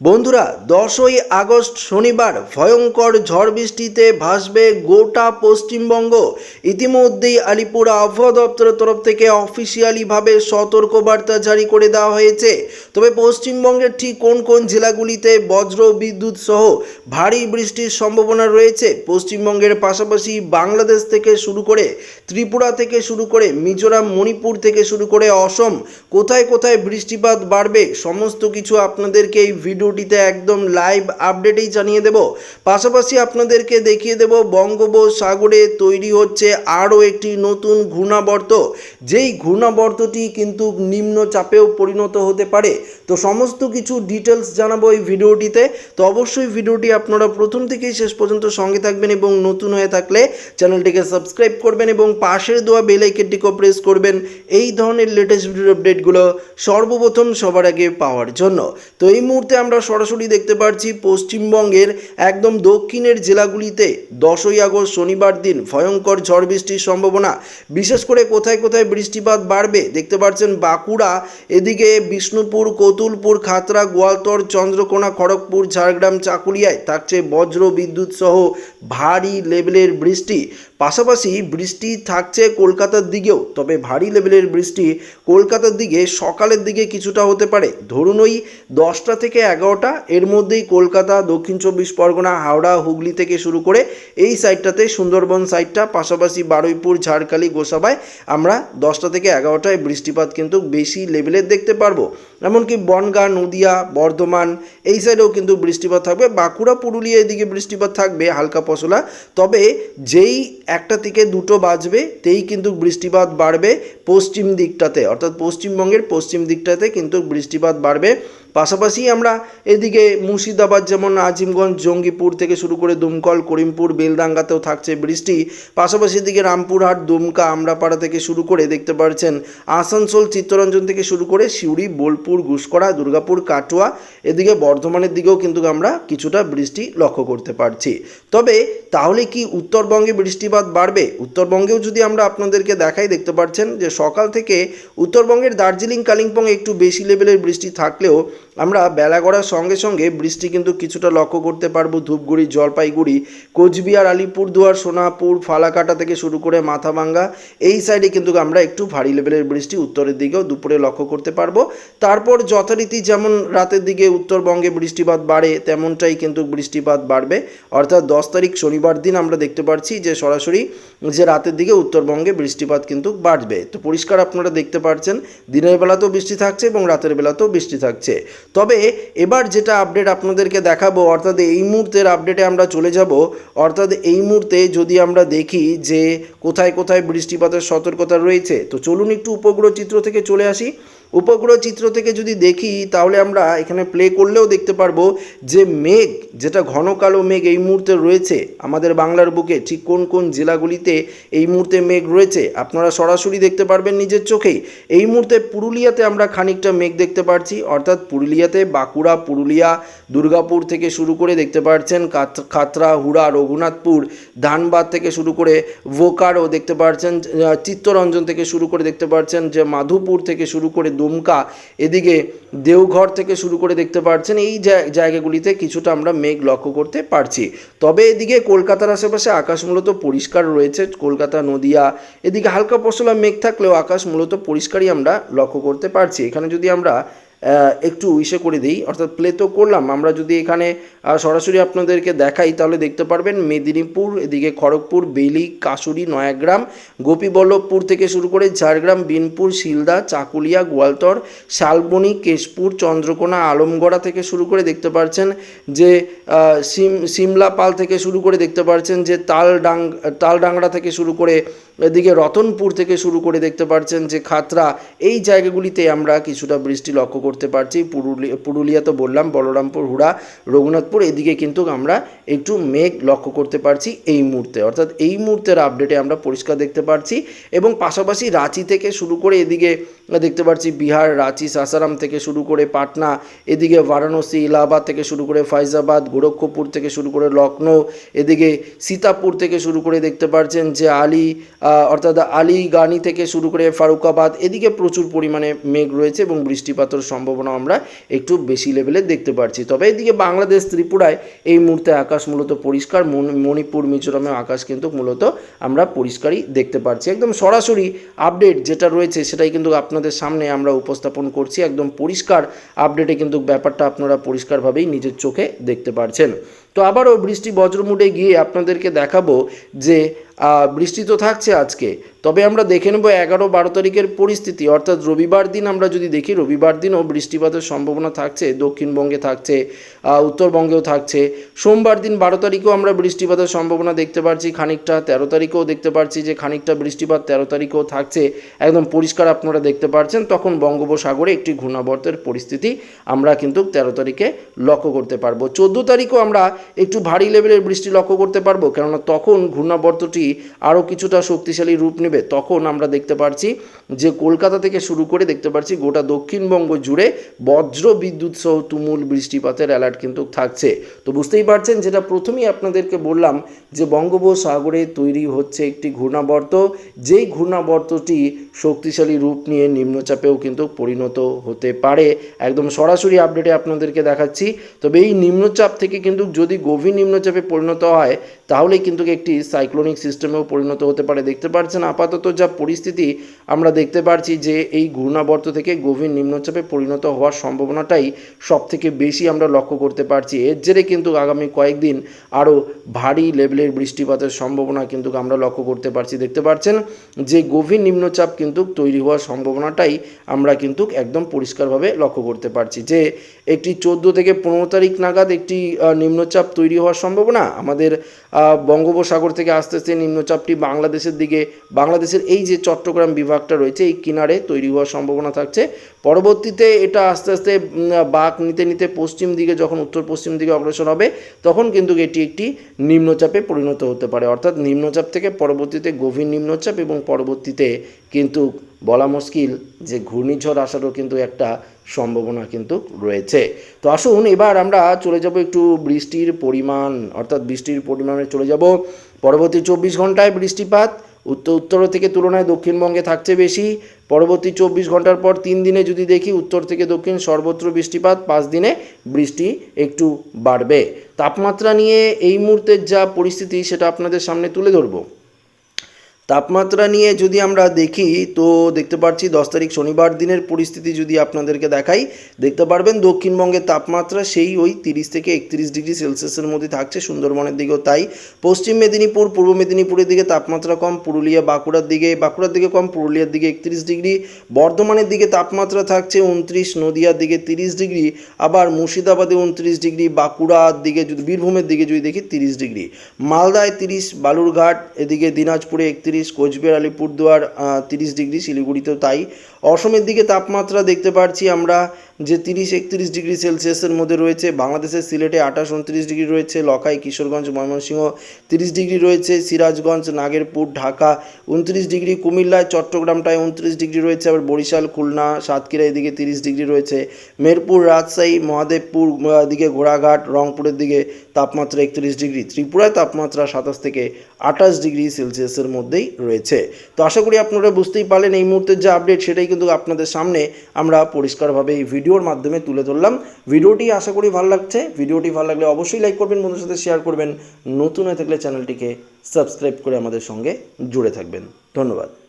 বন্ধুরা, দশই আগস্ট শনিবার ভয়ঙ্কর ঝড় বৃষ্টিতে ভাসবে গোটা পশ্চিমবঙ্গ। ইতিমধ্যেই আলিপুর আবহাওয়া দপ্তরের তরফ থেকে অফিসিয়ালিভাবে সতর্কবার্তা জারি করে দেওয়া হয়েছে। তবে পশ্চিমবঙ্গের ঠিক কোন কোন জেলাগুলিতে বজ্র বিদ্যুৎ সহ ভারী বৃষ্টির সম্ভাবনা রয়েছে, পশ্চিমবঙ্গের পাশাপাশি বাংলাদেশ থেকে শুরু করে ত্রিপুরা থেকে শুরু করে মিজোরাম, মণিপুর থেকে শুরু করে অসম কোথায় কোথায় বৃষ্টিপাত বাড়বে, সমস্ত কিছু আপনাদেরকে এই ভিডিওটিতে একদম লাইভ আপডেটেই জানিয়ে দেব। পাশাপাশি আপনাদেরকে দেখিয়ে দেব, বঙ্গোপসাগরে তৈরি হচ্ছে আরও একটি নতুন ঘূর্ণাবর্ত। যেই ঘূর্ণাবর্তটি কিন্তু নিম্নচাপেও পরিণত হতে পারে। তো সমস্ত কিছু ডিটেলস জানাব এই ভিডিওটিতে। তো অবশ্যই ভিডিওটি আপনারা প্রথম থেকেই শেষ পর্যন্ত সঙ্গে থাকবেন এবং নতুন হয়ে থাকলে চ্যানেলটিকে সাবস্ক্রাইব করবেন এবং পাশের দেওয়া বেল প্রেস করবেন। এই ধরনের লেটেস্ট ভিডিও আপডেটগুলো সর্বপ্রথম সবার আগে পাওয়ার জন্য। তো এই মুহূর্তে আমরা সরাসরি দেখতে পাচ্ছি পশ্চিমবঙ্গের একদম দক্ষিণের জেলাগুলিতে দশই আগস্ট শনিবার দিন ভয়ঙ্কর ঝড় বৃষ্টির সম্ভাবনা। বিশেষ করে কোথায় কোথায় বৃষ্টিপাত বাড়বে দেখতে পাচ্ছেন বাঁকুড়া, এদিকে বিষ্ণুপুর, কতুলপুর খাতড়া গোয়ালতর, চন্দ্রকোনা, খড়গপুর, ঝাড়গ্রাম, চাকুলিয়ায় থাকছে বজ্র বিদ্যুৎ সহ ভারী লেভেলের বৃষ্টি। পাশাপাশি বৃষ্টি থাকছে কলকাতার দিকেও, তবে ভারী লেভেলের বৃষ্টি কলকাতার দিকে সকালের দিকে কিছুটা হতে পারে। ধরুন ওই দশটা থেকে এগারোটা, এর মধ্যেই কলকাতা, দক্ষিণ চব্বিশ পরগনা, হাওড়া, হুগলি থেকে শুরু করে এই সাইডটাতে, সুন্দরবন সাইডটা, পাশাপাশি বারুইপুর, ঝাড়খালি, গোসাবায় আমরা দশটা থেকে এগারোটায় বৃষ্টিপাত কিন্তু বেশি লেভেলের দেখতে পারব। এমনকি বনগাঁ, নদিয়া, বর্ধমান এই সাইডেও কিন্তু বৃষ্টিপাত থাকবে। বাঁকুড়া, পুরুলিয়া এদিকে বৃষ্টিপাত থাকবে হালকা পশলা। তবে যেই একটা থেকে দুটো বাজবে, তেই কিন্তু বৃষ্টিপাত বাড়বে পশ্চিম দিকটাতে। অর্থাৎ পশ্চিমবঙ্গের পশ্চিম দিকটাতে কিন্তু বৃষ্টিপাত বাড়বে। পাশাপাশি আমরা এদিকে মুর্শিদাবাদ যেমন আজিমগঞ্জ জঙ্গিপুর থেকে শুরু করে দুমকল, করিমপুর, বেলডাঙ্গাতেও থাকছে বৃষ্টি। পাশাপাশি এদিকে রামপুরহাট, দুমকা, আমরাপাড়া থেকে শুরু করে দেখতে পাচ্ছেন আসানসোল, চিত্তরঞ্জন থেকে শুরু করে সিউড়ি, বোলপুর ঘুসকরা দুর্গাপুর, কাটোয়া। এদিকে বর্ধমানের দিকেও কিন্তু আমরা কিছুটা বৃষ্টি লক্ষ্য করতে পারছি। তবে তাহলে কি উত্তরবঙ্গে বৃষ্টিপাত বাড়বে। উত্তরবঙ্গেও যদি আমরা আপনাদেরকে দেখাই, দেখতে পাচ্ছেন যে সকাল থেকে উত্তরবঙ্গের দার্জিলিং, কালিম্পং একটু বেশি লেভেলের বৃষ্টি থাকলেও আমরা বেলা গড়ার সঙ্গে সঙ্গে বৃষ্টি কিন্তু কিছুটা লক্ষ্য করতে পারব। ধূপগুড়ি, জলপাইগুড়ি, কোচবিহার, আলিপুরদুয়ার, সোনাপুর, ফালাকাটা থেকে শুরু করে মাথাভাঙ্গা, এই সাইডে কিন্তু আমরা একটু ভারী লেভেলের বৃষ্টি উত্তরের দিকেও দুপুরে লক্ষ্য করতে পারব। তারপর যথারীতি যেমন রাতের দিকে উত্তরবঙ্গে বৃষ্টিপাত বাড়ে, তেমনটাই কিন্তু বৃষ্টিপাত বাড়বে। অর্থাৎ দশ তারিখ শনিবার দিন আমরা দেখতে পাচ্ছি যে সরাসরি যে রাতের দিকে উত্তরবঙ্গে বৃষ্টিপাত কিন্তু বাড়বে। তো পরিষ্কার আপনারা দেখতে পাচ্ছেন দিনের বেলাতেও বৃষ্টি থাকছে এবং রাতের বেলাতেও বৃষ্টি থাকছে। তবে এবার যেটা আপডেট আপনাদেরকে দেখাবো, অর্থাৎ এই মুহূর্তের আপডেটে আমরা চলে যাব। অর্থাৎ এই মুহূর্তে যদি আমরা দেখি যে কোথায় কোথায় বৃষ্টিপাতের সতর্কতা রয়েছে, তো চলুন একটু উপগ্রহ চিত্র থেকে চলে আসি। উপগ্রহ চিত্র থেকে যদি দেখি, তাহলে আমরা এখানে প্লে করলেও দেখতে পারব যে মেঘ, যেটা ঘন কালো মেঘ এই মুহূর্তে রয়েছে আমাদের বাংলার বুকে, ঠিক কোন কোন জেলাগুলিতে এই মুহূর্তে মেঘ রয়েছে? আপনারা সরাসরি দেখতে পারবেন নিজের চোখেই। এই মুহূর্তে পুরুলিয়াতে আমরা খানিকটা মেঘ দেখতে পাচ্ছি অর্থাৎ পুরুলিয়াতে বাঁকুড়া, পুরুলিয়া, দুর্গাপুর থেকে শুরু করে দেখতে পাচ্ছেন খাতড়া হুড়া, রঘুনাথপুর, ধানবাদ থেকে শুরু করে ভোকারও দেখতে পাচ্ছেন চিত্তরঞ্জন থেকে শুরু করে দেখতে পাচ্ছেন যে মাধুপুর থেকে শুরু করে দুমকা। এদিকে দেওঘর থেকে শুরু করে দেখতে পাচ্ছেন এই জায়- জায়গাগুলিতে কিছুটা আমরা মেঘ লক্ষ্য করতে পারছি। তবে এদিকে কলকাতার আশেপাশে আকাশ মূলত পরিষ্কার রয়েছে, কলকাতা, নদিয়া, এদিকে হালকা পশলা মেঘ থাকলেও আকাশ মূলত পরিষ্কারই আমরা লক্ষ্য করতে পারছি। এখানে যদি আমরা একটু ইসে করে দিই। অর্থাৎ প্লে তো করলাম, আমরা যদি এখানে সরাসরি আপনাদেরকে দেখাই, তাহলে দেখতে পারবেন মেদিনীপুর, এদিকে খড়গপুর, বেলি, কাশুরি, নয়াগ্রাম, গোপীবল্লভপুর থেকে শুরু করে ঝাড়গ্রাম, বিনপুর, শিলদা, চাকুলিয়া, গোয়ালতর, শালবনি, কেশপুর, চন্দ্রকোনা, আলমগড়া থেকে শুরু করে দেখতে পাচ্ছেন যে সিম, সিমলাপাল থেকে শুরু করে দেখতে পাচ্ছেন যে, তালডাং, তালডাংরা থেকে শুরু করে এদিকে রতনপুর থেকে শুরু করে দেখতে পাচ্ছেন যে খাতরা, এই জায়গাগুলিতে আমরা কিছুটা বৃষ্টি লক্ষ্য করতে পারছি। পুরুলিয়া পুরুলিয়া তো বললাম, বলরামপুর, হুড়া, রঘুনাথপুর, এদিকে কিন্তু আমরা একটু মেঘ লক্ষ্য করতে পারছি এই মুহূর্তে। অর্থাৎ এই মুহূর্তের আপডেটে আমরা পরিষ্কার দেখতে পারছি এবং পাশাপাশি রাঁচি থেকে শুরু করে এদিকে দেখতে পাচ্ছি বিহার, রাঁচি, সাসারাম থেকে শুরু করে পাটনা, এদিকে বারাণসী ইলাহাবাদ থেকে শুরু করে ফাইজাবাদ, গোরক্ষপুর থেকে শুরু করে লখনৌ এদিকে সীতাপুর থেকে শুরু করে দেখতে পাচ্ছেন যে আলি অর্থাৎ আলিগানি থেকে শুরু করে ফারুকাবাদ, এদিকে প্রচুর পরিমাণে মেঘ রয়েছে এবং বৃষ্টিপাতের সম্ভাবনা আমরা একটু বেশি লেভেলে দেখতে পাচ্ছি তবে এদিকে বাংলাদেশ ত্রিপুরায় এই মুহূর্তে আকাশ মূলত পরিষ্কার। মণিপুর মিজোরামে আকাশ কিন্তু মূলত আমরা পরিষ্কারই দেখতে পাচ্ছি একদম সরাসরি আপডেট যেটা রয়েছে সেটাই কিন্তু আপনাদের সামনে আমরা উপস্থাপন করছি। একদম পরিষ্কার আপডেটে কিন্তু ব্যাপারটা আপনারা পরিষ্কারভাবেই নিজের চোখে দেখতে পারছেন। তো আবারও বৃষ্টি বজ্রমুডে গিয়ে আপনাদেরকে দেখাবো যে বৃষ্টি তো থাকছে আজকে। তবে আমরা দেখে নেব এগারো বারো তারিখের পরিস্থিতি। অর্থাৎ রবিবার দিন আমরা যদি দেখি, রবিবার দিনও বৃষ্টিপাতের সম্ভাবনা থাকছে, দক্ষিণবঙ্গে থাকছে উত্তরবঙ্গেও থাকছে। সোমবার দিন বারো তারিখেও আমরা বৃষ্টিপাতের সম্ভাবনা দেখতে পাচ্ছি খানিকটা তেরো তারিখেও দেখতে পাচ্ছি যে খানিকটা বৃষ্টিপাত তেরো তারিখেও থাকছে। একদম পরিষ্কার আপনারা দেখতে পাচ্ছেন তখন বঙ্গোপসাগরে একটি ঘূর্ণাবর্তের পরিস্থিতি আমরা কিন্তু তেরো তারিখে লক্ষ্য করতে পারব। চোদ্দ তারিখও আমরা একটু ভারী লেভেলের বৃষ্টি লক্ষ্য করতে পারব, কেননা তখন ঘূর্ণাবর্তটি আরও কিছুটা শক্তিশালী রূপ নেবে। তখন আমরা দেখতে পাচ্ছি যে কলকাতা থেকে শুরু করে দেখতে পাচ্ছি গোটা দক্ষিণবঙ্গ জুড়ে বজ্র বিদ্যুৎ সহ তুমুল বৃষ্টিপাতের অ্যালার্ট কিন্তু থাকছে। তো বুঝতেই পারছেন, যেটা প্রথমেই আপনাদেরকে বললাম যে বঙ্গোপসাগরে তৈরি হচ্ছে একটি ঘূর্ণাবর্ত, যেই ঘূর্ণাবর্তটি শক্তিশালী রূপ নিয়ে নিম্নচাপেও কিন্তু পরিণত হতে পারে। একদম সরাসরি আপডেটে আপনাদেরকে দেখাচ্ছি। তবে এই নিম্নচাপ থেকে কিন্তু যদি গভীর নিম্নচাপে পরিণত হয়, তাহলে কিন্তু একটি সাইক্লোনিক সিস্টেমেও পরিণত হতে পারে। দেখতে পাচ্ছেন আপাতত যা পরিস্থিতি, আমরা দেখতে পারছি যে এই ঘূর্ণাবর্ত থেকে গভীর নিম্নচাপে পরিণত হওয়ার সম্ভাবনাটাই সব থেকে বেশি আমরা লক্ষ্য করতে পারছি। এর জেরে কিন্তু আগামী কয়েকদিন আরও ভারী লেভেলের বৃষ্টিপাতের সম্ভাবনা কিন্তু আমরা লক্ষ্য করতে পারছি। দেখতে পাচ্ছেন যে গভীর নিম্নচাপ কিন্তু তৈরি হওয়ার সম্ভাবনাটাই আমরা কিন্তু একদম পরিষ্কারভাবে লক্ষ্য করতে পারছি। যে একটি চোদ্দ থেকে পনেরো তারিখ নাগাদ একটি নিম্নচাপ তৈরি হওয়ার সম্ভাবনা, আমাদের বঙ্গোপসাগর থেকে আস্তে আস্তে নিম্নচাপটি বাংলাদেশের দিকে বাংলাদেশের এই যে চট্টগ্রাম বিভাগটা রয়েছে, এই কিনারে তৈরি হওয়ার সম্ভাবনা থাকছে। পরবর্তীতে এটা আস্তে আস্তে বাঁক নিতে নিতে পশ্চিম দিকে, যখন উত্তর পশ্চিম দিকে অগ্রসর হবে, তখন কিন্তু এটি একটি নিম্নচাপে পরিণত হতে পারে। অর্থাৎ নিম্নচাপ থেকে পরবর্তীতে গভীর নিম্নচাপ এবং পরবর্তীতে কিন্তু বলা মুশকিল যে ঘূর্ণিঝড় আসারও কিন্তু একটা সম্ভাবনা কিন্তু রয়েছে। তো আসুন, এবার আমরা চলে যাব একটু বৃষ্টির পরিমাণ, অর্থাৎ বৃষ্টির পরিমাণে চলে যাব। পরবর্তী চব্বিশ ঘন্টায় বৃষ্টিপাত উত্তর উত্তর থেকে তুলনায় দক্ষিণবঙ্গে থাকছে বেশি। পরবর্তী চব্বিশ ঘণ্টার পর তিন দিনে যদি দেখি উত্তর থেকে দক্ষিণ সর্বত্র বৃষ্টিপাত, পাঁচ দিনে বৃষ্টি একটু বাড়বে। তাপমাত্রা নিয়ে এই মুহূর্তের যা পরিস্থিতি, সেটা আপনাদের সামনে তুলে ধরবো। তাপমাত্রা নিয়ে যদি আমরা দেখি, তো দেখতে পাচ্ছি দশ তারিখ শনিবার দিনের পরিস্থিতি যদি আপনাদেরকে দেখাই, দেখতে পারবেন দক্ষিণবঙ্গের তাপমাত্রা সেই ওই তিরিশ থেকে একত্রিশ ডিগ্রি সেলসিয়াসের মধ্যে থাকছে, সুন্দরবনের দিকেও তাই। পশ্চিম মেদিনীপুর, পূর্ব মেদিনীপুরের দিকে তাপমাত্রা কম, পুরুলিয়া, বাঁকুড়ার দিকে বাঁকুড়ার দিকে কম, পুরুলিয়ার দিকে একত্রিশ ডিগ্রি, বর্ধমানের দিকে তাপমাত্রা থাকছে উনত্রিশ, নদিয়ার দিকে তিরিশ ডিগ্রি, আবার মুর্শিদাবাদে উনত্রিশ ডিগ্রি, বাঁকুড়ার দিকে যদি, বীরভূমের দিকে যদি দেখি তিরিশ ডিগ্রি। মালদায় তিরিশ, বালুরঘাট, এদিকে দিনাজপুরে একত্রিশ কোচবিহার আলিপুরদুয়ার তিরিশ ডিগ্রি শিলিগুড়িতেও তাই। অসমের দিকে তাপমাত্রা দেখতে পাচ্ছি আমরা, যে তিরিশ একত্রিশ ডিগ্রি সেলসিয়াসের মধ্যে রয়েছে। বাংলাদেশের সিলেটে আঠাশ উনত্রিশ ডিগ্রি রয়েছে, লখাই, কিশোরগঞ্জ, ময়মনসিংহ তিরিশ ডিগ্রি রয়েছে, সিরাজগঞ্জ, নাগেরপুর, ঢাকা উনত্রিশ ডিগ্রি, কুমিল্লায়, চট্টগ্রামটায় উনত্রিশ ডিগ্রি রয়েছে, আবার বরিশাল, খুলনা, সাতক্ষীরা এদিকে তিরিশ ডিগ্রি রয়েছে। মেরপুর, রাজশাহী, মহাদেবপুর দিকে ঘোড়াঘাট, রংপুরের দিকে তাপমাত্রা একত্রিশ ডিগ্রি, ত্রিপুরায় তাপমাত্রা সাতাশ থেকে আঠাশ ডিগ্রি সেলসিয়াসের মধ্যেই রয়েছে। তো আশা করি আপনারা বুঝতেই পারলেন, এই মুহূর্তের যে আপডেট সেটাই কিন্তু আপনাদের সামনে আমরা পরিষ্কারভাবে এই ভিডিওর মাধ্যমে তুলে ধরলাম। ভিডিওটি আশা করি ভালো লাগছে। ভিডিওটি ভালো লাগলে অবশ্যই লাইক করবেন বন্ধুর সাথে শেয়ার করবেন। নতুন হয়ে থাকলে চ্যানেলটিকে সাবস্ক্রাইব করে আমাদের সঙ্গে জুড়ে থাকবেন। ধন্যবাদ।